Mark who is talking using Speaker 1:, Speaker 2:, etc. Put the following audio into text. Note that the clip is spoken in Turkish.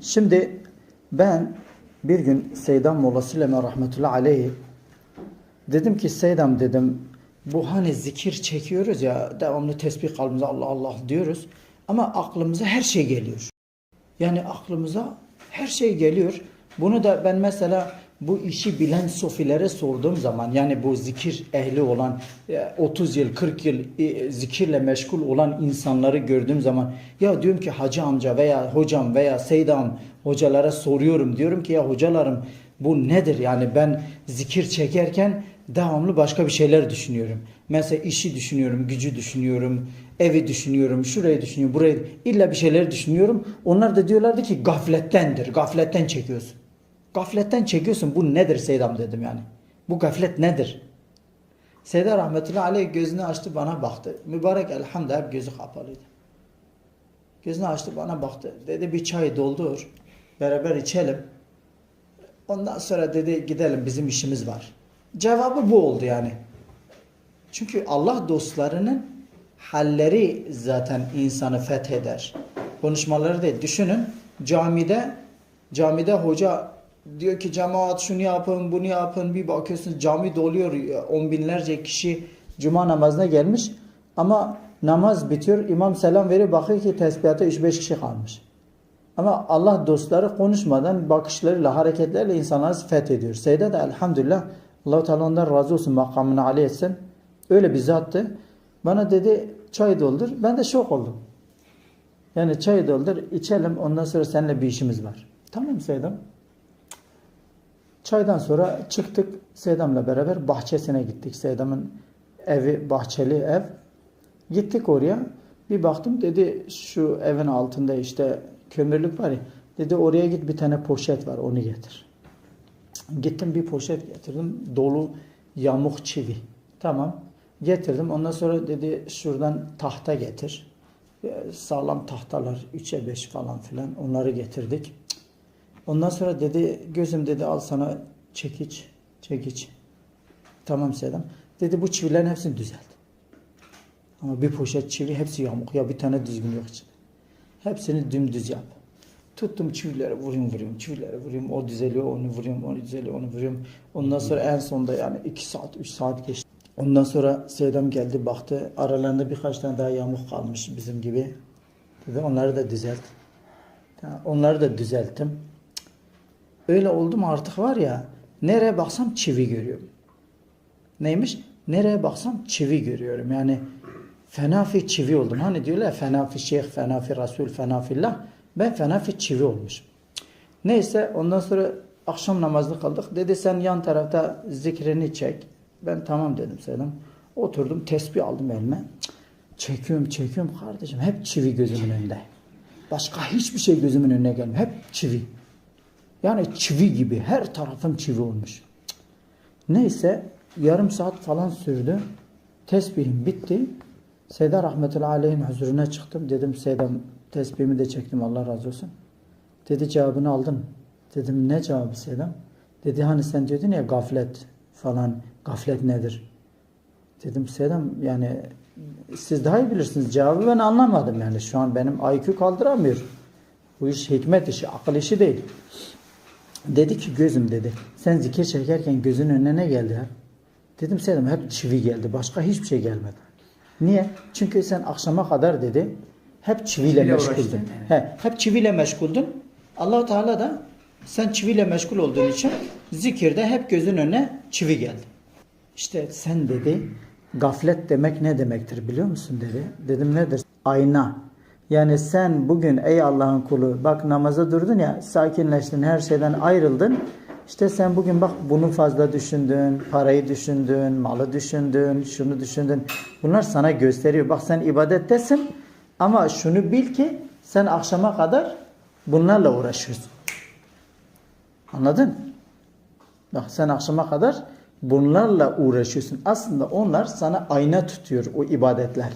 Speaker 1: Şimdi ben bir gün Seydam Molasıleme rahmetullahi aleyhi dedim ki Seydam dedim bu hani zikir çekiyoruz ya devamlı tesbih kalbimize Allah Allah diyoruz ama aklımıza her şey geliyor. Yani aklımıza her şey geliyor. Bunu da ben mesela bu işi bilen sofilere sorduğum zaman yani bu zikir ehli olan e, 30 yıl 40 yıl e, zikirle meşgul olan insanları gördüğüm zaman ya diyorum ki hacı amca veya hocam veya seydam hocalara soruyorum diyorum ki ya hocalarım bu nedir yani ben zikir çekerken devamlı başka bir şeyler düşünüyorum. Mesela işi düşünüyorum, gücü düşünüyorum, evi düşünüyorum, şurayı düşünüyorum, burayı illa bir şeyler düşünüyorum. Onlar da diyorlardı ki gaflettendir, gafletten çekiyorsun. Gafletten çekiyorsun. Bu nedir Seydam dedim yani. Bu gaflet nedir? Seyda rahmetullahi aleyh gözünü açtı bana baktı. Mübarek elhamdülillah hep gözü kapalıydı. Gözünü açtı bana baktı. Dedi bir çay doldur. Beraber içelim. Ondan sonra dedi gidelim bizim işimiz var. Cevabı bu oldu yani. Çünkü Allah dostlarının halleri zaten insanı fetheder. Konuşmaları değil. Düşünün camide camide hoca diyor ki cemaat şunu yapın bunu yapın bir bakıyorsun cami doluyor on binlerce kişi cuma namazına gelmiş ama namaz bitiyor imam selam veriyor bakıyor ki tesbihatta 3-5 kişi kalmış. Ama Allah dostları konuşmadan bakışlarıyla hareketlerle insanları fethediyor. Seyde de elhamdülillah Allah-u Teala ondan razı olsun makamını âli etsin. Öyle bir zattı. Bana dedi çay doldur. Ben de şok oldum. Yani çay doldur içelim ondan sonra seninle bir işimiz var. Tamam Seydam. Çaydan sonra çıktık Seydam'la beraber bahçesine gittik. Seydam'ın evi bahçeli ev. Gittik oraya. Bir baktım dedi şu evin altında işte kömürlük var ya. Dedi oraya git bir tane poşet var onu getir. Gittim bir poşet getirdim. Dolu yamuk çivi. Tamam. Getirdim. Ondan sonra dedi şuradan tahta getir. Sağlam tahtalar 3'e 5 falan filan onları getirdik. Ondan sonra dedi gözüm dedi al sana çekiç, çekiç. Tamam Sedam. Dedi bu çivilerin hepsini düzelt. Ama bir poşet çivi hepsi yamuk ya bir tane düzgün yok içinde. Hepsini dümdüz yap. Tuttum çivileri vurayım vurayım çivileri vurayım o düzeliyor onu vurayım onu düzeliyor onu vurayım. Ondan sonra en sonunda yani 2 saat 3 saat geçti. Ondan sonra Seydam geldi baktı aralarında birkaç tane daha yamuk kalmış bizim gibi. Dedi onları da düzelt. Onları da düzelttim. Öyle oldu mu artık var ya nereye baksam çivi görüyorum. Neymiş? Nereye baksam çivi görüyorum. Yani fenafi çivi oldum. Hani diyorlar fenafi şeyh, fenafi rasul, fenafillah. Ben fenafi çivi olmuşum. Neyse ondan sonra akşam namazını kaldık. Dedi sen yan tarafta zikrini çek. Ben tamam dedim Selam. Oturdum tesbih aldım elime. Çekiyorum çekiyorum kardeşim. Hep çivi gözümün önünde. Başka hiçbir şey gözümün önüne gelmiyor. Hep çivi. Yani çivi gibi her tarafım çivi olmuş. Neyse yarım saat falan sürdü. Tesbihim bitti. Seyda rahmetullahi aleyhin huzuruna çıktım. Dedim Seyda tesbihimi de çektim Allah razı olsun. Dedi cevabını aldım. Dedim ne cevabı Seyda? Dedi hani sen diyordun ya gaflet falan. Gaflet nedir? Dedim Seydam yani siz daha iyi bilirsiniz. Cevabı ben anlamadım yani. Şu an benim IQ kaldıramıyor. Bu iş hikmet işi, akıl işi değil. Dedi ki gözüm dedi. Sen zikir çekerken gözün önüne ne geldi ya? Dedim Seydam hep çivi geldi. Başka hiçbir şey gelmedi. Niye? Çünkü sen akşama kadar dedi hep çiviyle
Speaker 2: Çiviyle
Speaker 1: meşguldün.
Speaker 2: uğraştın,
Speaker 1: He, hep çiviyle meşguldün. allah Teala da sen çiviyle meşgul olduğun için zikirde hep gözün önüne çivi geldi. İşte sen dedi gaflet demek ne demektir biliyor musun dedi. Dedim nedir? Ayna. Yani sen bugün ey Allah'ın kulu bak namaza durdun ya sakinleştin her şeyden ayrıldın. İşte sen bugün bak bunu fazla düşündün, parayı düşündün, malı düşündün, şunu düşündün. Bunlar sana gösteriyor. Bak sen ibadettesin ama şunu bil ki sen akşama kadar bunlarla uğraşıyorsun. Anladın? Bak sen akşama kadar bunlarla uğraşıyorsun. Aslında onlar sana ayna tutuyor o ibadetler.